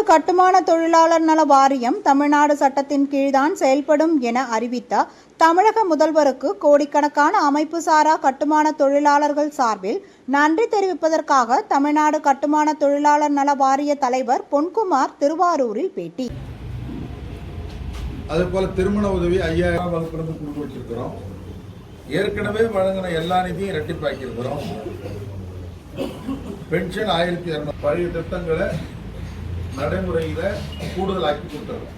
தமிழ்நாடு கட்டுமான தொழிலாளர் நல வாரியம் தமிழ்நாடு சட்டத்தின் கீழ்தான் செயல்படும் என அறிவித்த தமிழக முதல்வருக்கு கோடிக்கணக்கான அமைப்பு சாரா கட்டுமான தொழிலாளர்கள் சார்பில் நன்றி தெரிவிப்பதற்காக தமிழ்நாடு கட்டுமான தொழிலாளர் நல வாரிய தலைவர் பொன்குமார் திருவாரூரில் பேட்டி. அதுபோல திருமண உதவி ஐயாயிரம் வகுப்பிலிருந்து கொடுத்து வச்சிருக்கிறோம். ஏற்கனவே வழங்கின எல்லா நிதியும் இரட்டிப்பாக்கி இருக்கிறோம் பென்ஷன் ஆயிரத்தி இரநூறு. பழைய திட்டங்களை நடைமுறையில கூடுதலாக்கி கொடுத்துருக்கோம்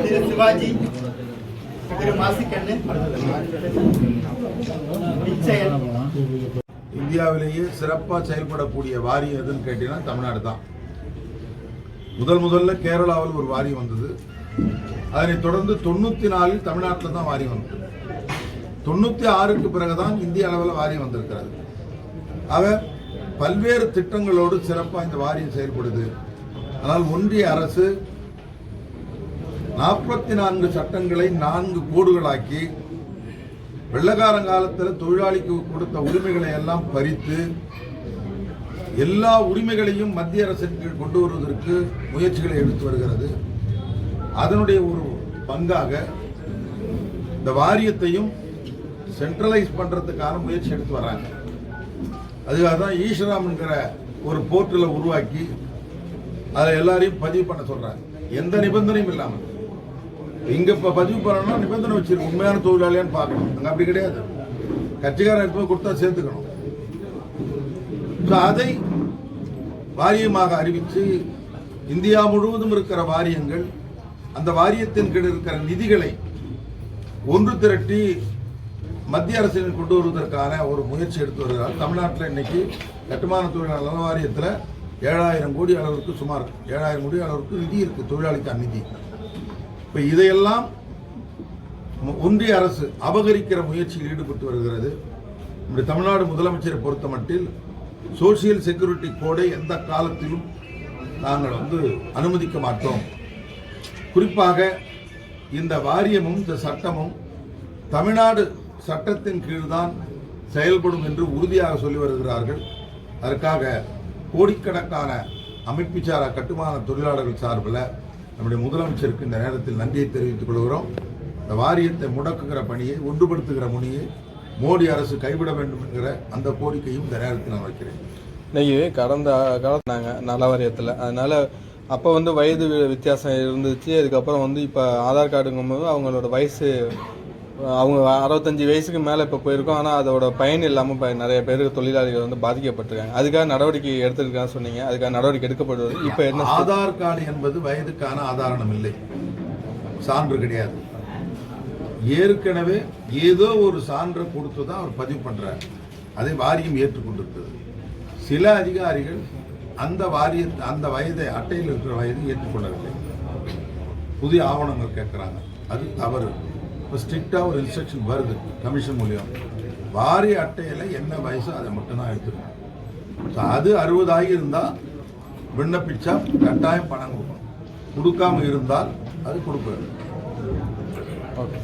திரு சிவாஜி இந்தியாவிலேயே சிறப்பாக செயல்படக்கூடிய வாரியம் எதுன்னு கேட்டீங்கன்னா தமிழ்நாடு தான் முதல் முதல்ல கேரளாவில் ஒரு வாரியம் வந்தது. அதனைத் தொடர்ந்து தொண்ணூத்தி நாலில் தமிழ்நாட்டில் தான் வாரியம் வந்தது. தொண்ணூத்தி ஆறுக்கு பிறகுதான் இந்திய அளவில் வாரியம் வந்திருக்கிறது. ஆக பல்வேறு திட்டங்களோடு சிறப்பாக இந்த வாரியம் செயல்படுது. ஆனால் ஒன்றிய அரசு நாற்பத்தி நான்கு சட்டங்களை நான்கு கோடுகளாக்கி வெள்ளக்காரன் காலத்தில் தொழிலாளிக்கு கொடுத்த உரிமைகளை எல்லாம் பறித்து எல்லா உரிமைகளையும் மத்திய அரசிற்கு கொண்டு வருவதற்கு முயற்சிகளை எடுத்து வருகிறது. அதனுடைய ஒரு பங்காக இந்த வாரியத்தையும் சென்ட்ரலைஸ் பண்ணுறதுக்கான முயற்சி எடுத்து வராங்க அதுக்காக தான் ஈஸ்வராம்ங்கிற ஒரு போர்ட்டலை உருவாக்கி அதை எல்லாரையும் பதிவு பண்ண சொல்கிறாங்க எந்த நிபந்தனையும் இல்லாமல் இங்க இப்ப பதிவு பண்ணணும்னா நிபந்தனை வச்சிருக்கு உண்மையான தொழிலாளியான்னு பார்க்கணும். அங்க அப்படி கிடையாது. கட்சிக்காரன் எடுத்து போய் கொடுத்தா சேர்த்துக்கணும். So, அதை வாரியமாக அறிவித்து இந்தியா முழுவதும் இருக்கிற வாரியங்கள் அந்த வாரியத்தின் கீழ் இருக்கிற நிதிகளை ஒன்று திரட்டி மத்திய அரசின் கொண்டு வருவதற்கான ஒரு முயற்சி எடுத்து வருகிறார். தமிழ்நாட்டில் இன்னைக்கு கட்டுமான தொழிலாளர் நல வாரியத்தில் ஏழாயிரம் கோடி அளவிற்கு சுமார் ஏழாயிரம் கோடி அளவிற்கு நிதி இருக்கு தொழிலாளிக்கான நிதி. இப்போ இதையெல்லாம் ஒன்றிய அரசு அபகரிக்கிற முயற்சியில் ஈடுபட்டு வருகிறது. நம்முடைய தமிழ்நாடு முதலமைச்சரை பொறுத்த மட்டில் சோசியல் செக்யூரிட்டி கோடை எந்த காலத்திலும் நாங்கள் வந்து அனுமதிக்க மாட்டோம். குறிப்பாக இந்த வாரியமும் இந்த சட்டமும் தமிழ்நாடு சட்டத்தின் கீழ்தான் செயல்படும் என்று உறுதியாக சொல்லி வருகிறார்கள். அதற்காக கோடிக்கணக்கான அமைப்பு சாரா கட்டுமான தொழிலாளர்கள் சார்பில் நம்முடைய முதலமைச்சருக்கு இந்த நேரத்தில் நன்றியை தெரிவித்துக் கொள்கிறோம். இந்த வாரியத்தை முடக்குகிற பணியை ஒன்றுபடுத்துகிற முனியை மோடி அரசு கைவிட வேண்டும் என்கிற அந்த கோரிக்கையும் இந்த நேரத்தில் நான் வைக்கிறேன். இன்னைக்கு கடந்த காலத்தினாங்க நல வாரியத்தில் அதனால அப்போ வந்து வயது வித்தியாசம் இருந்துச்சு. அதுக்கப்புறம் வந்து இப்போ ஆதார் கார்டுங்கும்போது அவங்களோட வயசு அவங்க அறுபத்தஞ்சு வயசுக்கு மேலே இப்போ போயிருக்கோம். ஆனால் அதோட பயன் இல்லாமல் இப்போ நிறைய பேருக்கு தொழிலாளிகள் வந்து பாதிக்கப்பட்டிருக்காங்க. அதுக்காக நடவடிக்கை எடுத்துருக்கான்னு சொன்னீங்க. அதுக்காக நடவடிக்கை எடுக்கப்படுவது இப்போ என்ன ஆதார் கார்டு என்பது வயதுக்கான ஆதாரணம் இல்லை. சான்று கிடையாது. ஏற்கனவே ஏதோ ஒரு சான்றை கொடுத்து தான் அவர் பதிவு பண்றார். அதை வாரியம் ஏற்றுக்கொண்டிருக்கிறது. சில அதிகாரிகள் அந்த வாரிய அந்த வயதை அட்டையில் இருக்கிற வயதை ஏற்றுக்கொள்ளவில்லை. புதிய ஆவணங்கள் கேட்குறாங்க. அது தவறு. இப்போ ஸ்ட்ரிக்டாக ஒரு இன்ஸ்ட்ரக்ஷன் வருது கமிஷன் மூலியம். வாரிய அட்டையில் என்ன வயசோ அதை மட்டும்தான் எடுத்துக்கணும். ஸோ அது அறுபதாகி இருந்தால் விண்ணப்பிச்சா கட்டாயம் பணம் கொடுக்கணும். கொடுக்காம இருந்தால் அது கொடுப்பாரு ஓகே